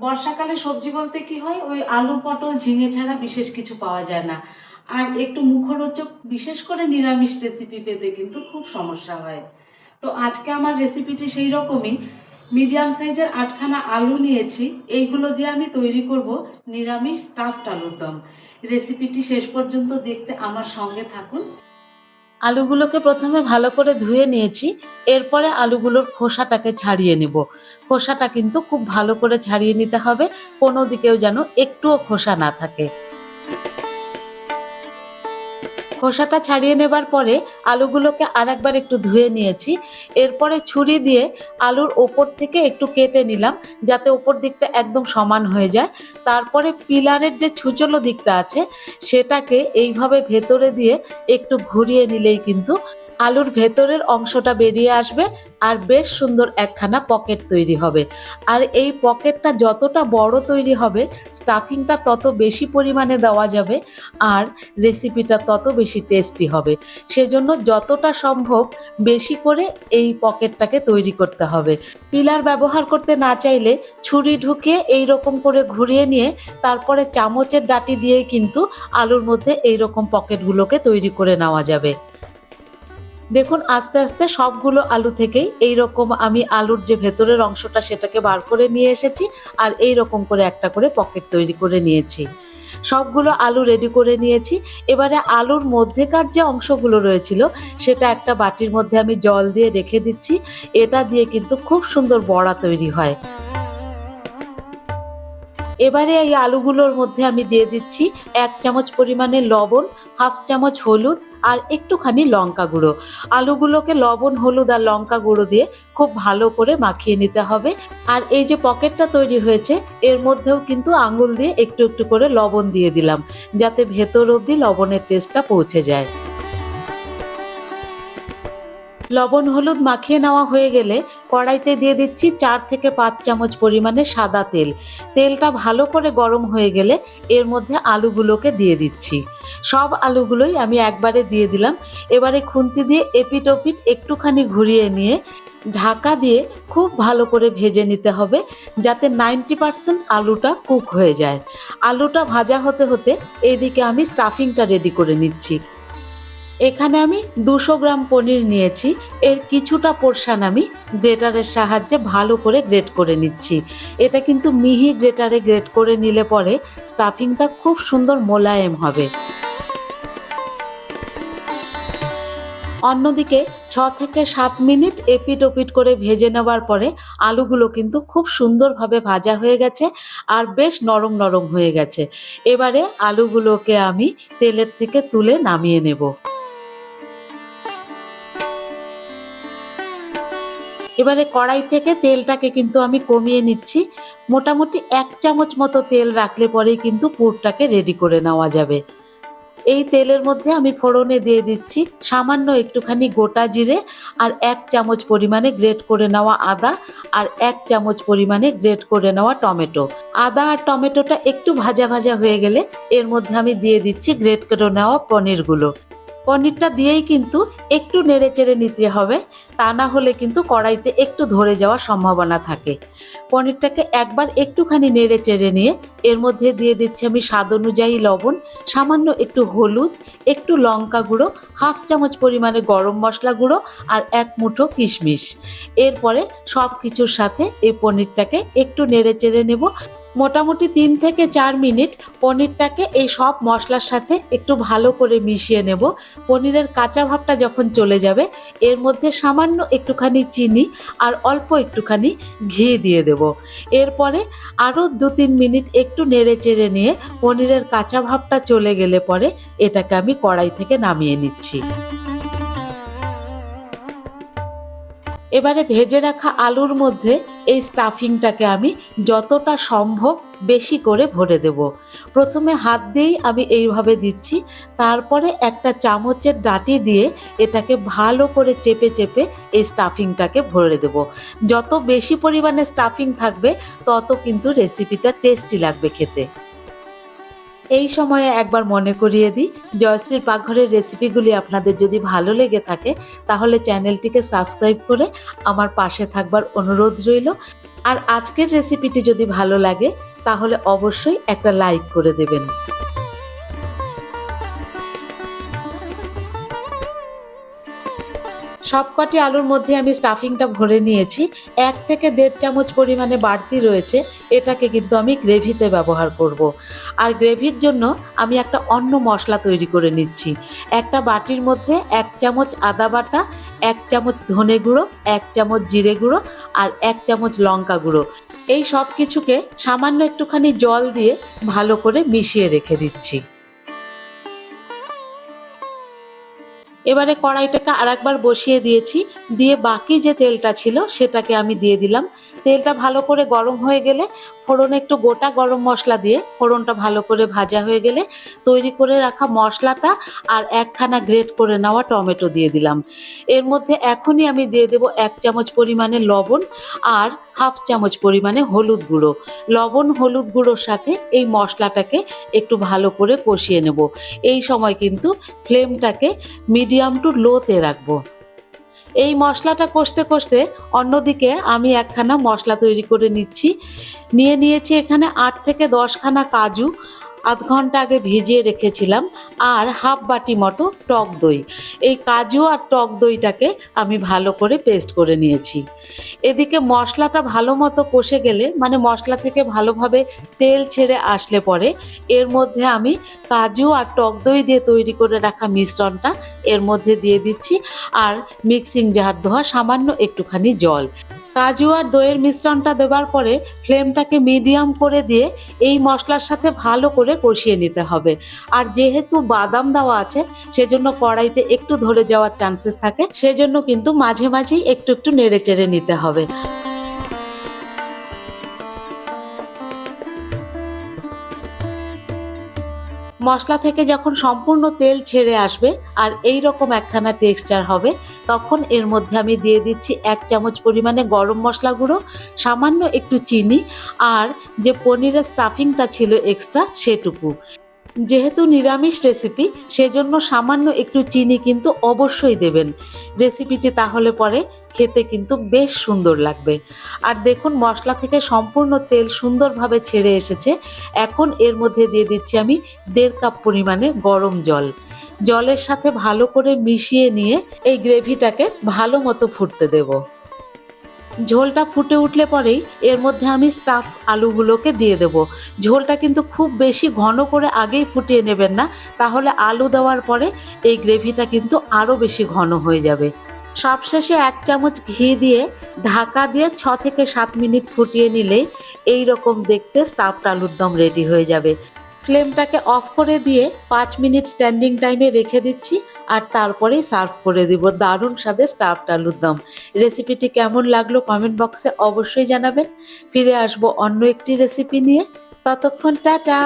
বর্ষাকালে সবজি বলতে কি হয়? ওই আলু, পটল, ঝিঙে ছাড়া বিশেষ কিছু পাওয়া যায় না। আর একটু মুখরোচক, বিশেষ করে নিরামিষ রেসিপি পেতে কিন্তু খুব সমস্যা হয়। তো আজকে আমার রেসিপিটি সেই রকমই। মিডিয়াম সাইজের আটখানা আলু নিয়েছি। এইগুলো দিয়ে আমি তৈরি করব নিরামিষ স্টাফড আলুর দম রেসিপিটি শেষ পর্যন্ত দেখতে আমার সঙ্গে থাকুন। আলুগুলোকে প্রথমে ভালো করে ধুয়ে নিয়েছি, এরপরে আলুগুলোর খোসাটাকে ছাড়িয়ে নেব। খোসাটা কিন্তু খুব ভালো করে ছাড়িয়ে নিতে হবে, কোনো দিকেও যেন একটুও খোসা না থাকে। খোসাটা ছাড়িয়ে নেবার পরে আলুগুলোকে আরেকবার একটু ধুয়ে নিয়েছি। এরপরে ছুরি দিয়ে আলুর ওপর থেকে একটু কেটে নিলাম, যাতে ওপর দিকটা একদম সমান হয়ে যায়। তারপরে পিলারের যে ছুচলো দিকটা আছে, সেটাকে এইভাবে ভেতরে দিয়ে একটু ঘুরিয়ে নিলেই কিন্তু আলুর ভেতরের অংশটা বেরিয়ে আসবে আর বেশ সুন্দর একখানা পকেট তৈরি হবে। আর এই পকেটটা যতটা বড় তৈরি হবে, স্টাফিংটা তত বেশি পরিমাণে দেওয়া যাবে আর রেসিপিটা তত বেশি টেস্টি হবে। সেজন্য যতটা সম্ভব বেশি করে এই পকেটটাকে তৈরি করতে হবে। পিলার ব্যবহার করতে না চাইলে ছুরি ঢুকিয়ে এই রকম করে ঘুরিয়ে নিয়ে তারপরে চামচের ডাটি দিয়ে কিন্তু আলুর মধ্যে এই রকম পকেটগুলোকে তৈরি করে নেওয়া যাবে। দেখুন, আস্তে আস্তে সবগুলো আলু থেকেই এই রকম আমি আলুর যে ভেতরের অংশটা সেটাকে বার করে নিয়ে এসেছি আর এই রকম করে একটা করে পকেট তৈরি করে নিয়েছি। সবগুলো আলু রেডি করে নিয়েছি। এবারে আলুর মধ্যেকার যে অংশগুলো রয়েছিল, সেটা একটা বাটির মধ্যে আমি জল দিয়ে রেখে দিচ্ছি। এটা দিয়ে কিন্তু খুব সুন্দর বড়া তৈরি হয়। এবারে এই আলুগুলোর মধ্যে আমি দিয়ে দিচ্ছি এক চামচ পরিমাণে লবণ, হাফ চামচ হলুদ আর একটুখানি লঙ্কা গুঁড়ো। আলুগুলোকে লবণ, হলুদ আর লঙ্কা গুঁড়ো দিয়ে খুব ভালো করে মাখিয়ে নিতে হবে। আর এই যে পকেটটা তৈরি হয়েছে, এর মধ্যেও কিন্তু আঙুল দিয়ে একটু একটু করে লবণ দিয়ে দিলাম, যাতে ভেতর অবধি লবণের টেস্টটা পৌঁছে যায়। লবণ, হলুদ মাখিয়ে নেওয়া হয়ে গেলে কড়াইতে দিয়ে দিচ্ছি চার থেকে পাঁচ চামচ পরিমাণে সাদা তেল। তেলটা ভালো করে গরম হয়ে গেলে এর মধ্যে আলুগুলোকে দিয়ে দিচ্ছি। সব আলুগুলোই আমি একবারে দিয়ে দিলাম। এবারে খুন্তি দিয়ে এপিট ওপিট একটুখানি ঘুরিয়ে নিয়ে ঢাকা দিয়ে খুব ভালো করে ভেজে নিতে হবে যাতে নাইনটি পারসেন্ট আলুটা কুক হয়ে যায়। আলুটা ভাজা হতে হতে এইদিকে আমি স্টাফিংটা রেডি করে নিচ্ছি। এখানে আমি দুশো গ্রাম পনির নিয়েছি। এর কিছুটা পোর্শান আমি গ্রেটারের সাহায্যে ভালো করে গ্রেট করে নিচ্ছি। এটা কিন্তু মিহি গ্রেটারে গ্রেট করে নিলে পরে স্টাফিংটা খুব সুন্দর মোলায়েম হবে। অন্যদিকে ছ থেকে সাত মিনিট এপিট ওপিট করে ভেজে নেওয়ার পরে আলুগুলো কিন্তু খুব সুন্দরভাবে ভাজা হয়ে গেছে আর বেশ নরম নরম হয়ে গেছে। এবারে আলুগুলোকে আমি তেলের থেকে তুলে নামিয়ে নেব। এবারে কড়াই থেকে তেলটাকে কিন্তু আমি কমিয়ে নিচ্ছি। মোটামুটি এক চামচ মতো তেল রাখলে পরেই কিন্তু পুরটাকে রেডি করে নেওয়া যাবে। এই তেলের মধ্যে আমি ফোড়নে দিয়ে দিচ্ছি সামান্য একটুখানি গোটা জিরে আর এক চামচ পরিমাণে গ্রেট করে নেওয়া আদা আর এক চামচ পরিমাণে গ্রেট করে নেওয়া টমেটো। আদা আর টমেটোটা একটু ভাজা ভাজা হয়ে গেলে এর মধ্যে আমি দিয়ে দিচ্ছি গ্রেট করে নেওয়া পনিরগুলো। পনিরটা দিয়েই কিন্তু একটু নেড়ে চেড়ে নিতে হবে। তা না হলে কিন্তু কড়াইতে একটু ধরে যাওয়ার সম্ভাবনা থাকে। পনিরটাকে একবার একটুখানি নেড়ে চেড়ে নিয়ে এর মধ্যে দিয়ে দিচ্ছি আমি স্বাদ অনুযায়ী লবণ, সামান্য একটু হলুদ, একটু লঙ্কা গুঁড়ো, হাফ চামচ পরিমাণে গরম মশলা গুঁড়ো আর এক মুঠো কিশমিশ। এরপরে সব কিছুর সাথে এই পনিরটাকে একটু নেড়ে চেড়ে নেব। মোটামুটি তিন থেকে চার মিনিট পনিরটাকে এই সব মশলার সাথে একটু ভালো করে মিশিয়ে নেব। পনিরের কাঁচা ভাবটা যখন চলে যাবে, এর মধ্যে সামান্য একটুখানি চিনি আর অল্প একটুখানি ঘি দিয়ে দেব। এরপরে আরও দু তিন মিনিট একটু নেড়ে চেড়ে নিয়ে পনিরের কাঁচা ভাবটা চলে গেলে পরে এটাকে আমি কড়াই থেকে নামিয়ে নিচ্ছি। এবারে ভেজে রাখা আলুর মধ্যে এই স্টাফিংটাকে আমি যতটা সম্ভব বেশি করে ভরে দেব। প্রথমে হাত দিয়েই আমি এইভাবে দিচ্ছি, তারপরে একটা চামচের ডাঁটি দিয়ে এটাকে ভালো করে চেপে চেপে এই স্টাফিংটাকে ভরে দেব। যত বেশি পরিমাণে স্টাফিং থাকবে, তত কিন্তু রেসিপিটা টেস্টি লাগবে খেতে। এই সময়ে একবার মনে করিয়ে দিই, জয়শ্রীর পাকঘরের রেসিপিগুলি আপনাদের যদি ভালো লেগে থাকে, তাহলে চ্যানেলটিকে সাবস্ক্রাইব করে আমার পাশে থাকবার অনুরোধ রইল। আর আজকের রেসিপিটি যদি ভালো লাগে, তাহলে অবশ্যই একটা লাইক করে দেবেন। সবকটি আলুর মধ্যে আমি স্টাফিংটা ভরে নিয়েছি। এক থেকে দেড় চামচ পরিমাণে বাড়তি রয়েছে। এটাকে কিন্তু আমি গ্রেভিতে ব্যবহার করব। আর গ্রেভির জন্য আমি একটা অন্য মশলা তৈরি করে নিচ্ছি। একটা বাটির মধ্যে এক চামচ আদা বাটা, এক চামচ ধনে গুঁড়ো, এক চামচ জিরে গুঁড়ো আর এক চামচ লঙ্কা গুঁড়ো। এই সব কিছুকে সামান্য একটুখানি জল দিয়ে ভালো করে মিশিয়ে রেখে দিচ্ছি। এবারে কড়াইটাকে আরেকবার বসিয়ে দিয়েছি দিয়ে বাকি যে তেলটা ছিল সেটাকে আমি দিয়ে দিলাম। তেলটা ভালো করে গরম হয়ে গেলে ফোড়নে একটু গোটা গরম মশলা দিয়ে ফোড়নটা ভালো করে ভাজা হয়ে গেলে তৈরি করে রাখা মশলাটা আর একখানা গ্রেট করে নেওয়া টমেটো দিয়ে দিলাম। এর মধ্যে এখনই আমি দিয়ে দেব এক চামচ পরিমাণে লবণ আর হাফ চামচ পরিমাণে হলুদ গুঁড়ো। লবণ, হলুদ গুঁড়োর সাথে এই মশলাটাকে একটু ভালো করে কষিয়ে নেব। এই সময় কিন্তু ফ্লেমটাকে মিডিয়াম টু লোতে রাখব। এই মশলাটা কষতে কষতে অন্যদিকে আমি একখানা মশলা তৈরি করে নিচ্ছি। নিয়ে নিয়েছি এখানে আট থেকে দশখানা কাজু। আধ ঘণ্টা আগে ভিজিয়ে রেখেছিলাম আর হাফ বাটি মতো টক দই। এই কাজু আর টক দইটাকে আমি ভালো করে পেস্ট করে নিয়েছি। এদিকে মশলাটা ভালো মতো কষে গেলে মানে মশলা থেকে ভালোভাবে তেল ছেড়ে আসলে পরে, এর মধ্যে আমি কাজু আর টক দই দিয়ে তৈরি করে রাখা মিশ্রণটা এর মধ্যে দিয়ে দিচ্ছি আর মিক্সিং জার ধোয়া সামান্য একটুখানি জল। কাজু আর দইয়ের মিশ্রণটা দেবার পরে ফ্লেমটাকে মিডিয়াম করে দিয়ে এই মশলার সাথে ভালো করে কষিয়ে নিতে হবে। আর যেহেতু বাদাম দেওয়া আছে, সেজন্য কড়াইতে একটু ধরে যাওয়ার চান্সেস থাকে, সেজন্য কিন্তু মাঝে মাঝেই একটু একটু নেড়ে চেড়ে নিতে হবে। মশলা থেকে যখন সম্পূর্ণ তেল ছেড়ে আসবে আর এই রকম একখানা টেক্সচার হবে, তখন এর মধ্যে আমি দিয়ে দিচ্ছি এক চামচ পরিমাণে গরম মশলা গুঁড়ো, সামান্য একটু চিনি আর যে পনিরের স্টাফিংটা ছিল এক্সট্রা সেটুকু। যেহেতু নিরামিষ রেসিপি সেজন্য সামান্য একটু চিনি কিন্তু অবশ্যই দেবেন। রেসিপিটি তাহলে পরে খেতে কিন্তু বেশ সুন্দর লাগবে। আর দেখুন, মশলা থেকে সম্পূর্ণ তেল সুন্দরভাবে ছেড়ে এসেছে। এখন এর মধ্যে দিয়ে দিচ্ছি আমি দেড় কাপ পরিমাণে গরম জল। জলের সাথে ভালো করে মিশিয়ে নিয়ে এই গ্রেভিটাকে ভালো মতো ফুটতে দেবো। ঝোলটা ফুটে উঠলে পরেই এর মধ্যে আমি স্টাফ আলুগুলোকে দিয়ে দেব। ঝোলটা কিন্তু খুব বেশি ঘন করে আগেই ফুটিয়ে নেবেন না, তাহলে আলু দেওয়ার পরে এই গ্রেভিটা কিন্তু আরও বেশি ঘন হয়ে যাবে। সবশেষে এক চামচ ঘি দিয়ে ঢাকা দিয়ে ছ থেকে সাত মিনিট ফুটিয়ে নিলেই এই রকম দেখতে স্টাফড আলুর দম রেডি হয়ে যাবে। ফ্লেমটাকে অফ করে দিয়ে পাঁচ মিনিট স্ট্যান্ডিং টাইমে রেখে দিচ্ছি আর তারপরেই সার্ভ করে দিব। দারুণ স্বাদে স্টাফড আলুর দম। রেসিপিটি কেমন লাগল কমেন্ট বক্সে অবশ্যই জানাবেন। ফিরে আসব অন্য একটি রেসিপি নিয়ে। ততক্ষণ টাটা!